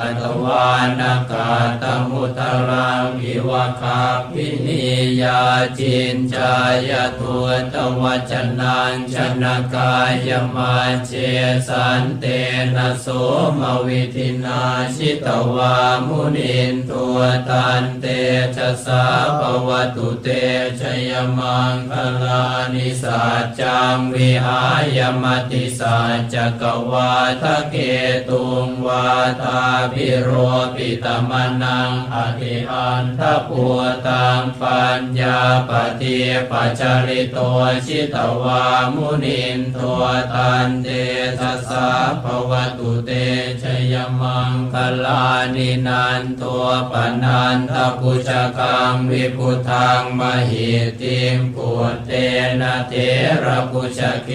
อัตวานากาตมุตรังอิวะคาปินิยาจินจายตุตวัจนังชนกายมาเจสันเตนะโสมวิธินาชิตวามุนินตัวตันเตชะสาภวตุเตชยมังคลานิสัจจังวิหายมติสัจจกวาทะเกตุงวาตาพิโรปิตมนังอธิอันทปัวตังปัญญาปฏิปัจจริโตชิตวามุนินตัวตันเตชะสาภวตุเตชยมังคลานินันตัวปนันทปุจกังวิพุทังมหิติมปุตเตนะเทระปุจเก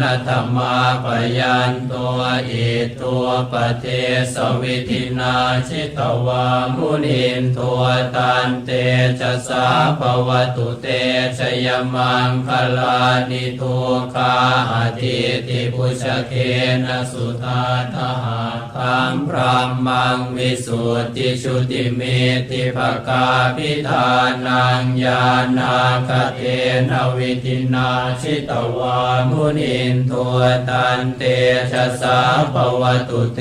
นะธรรมาปยันตัวอิตัวปเทสวิธินาชิตวามุนินตัวตันเตชะสาภวตุเตชยมังคลานิทุคาอธิติปุชเกนะสุตาทหาคัมพรามังวิสุทธิชุติเมติภกาพิธานังญาณาคเทนวิธินาชิตวามุนินตัวตันเตชะสาภวตุเต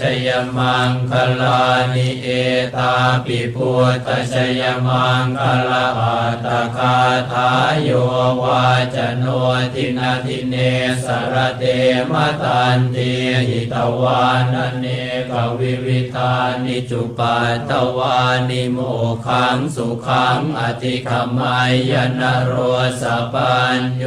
ชยมังคลานิเอตาปิพุทธชยมังคลาอัตตคาทายโยวาจโนทินาทิเนสรเตมตันเตหิตวานเนกวิวิธานิจุปัตตวานิโมขังสุขังอธิขมายนโรสปัญโย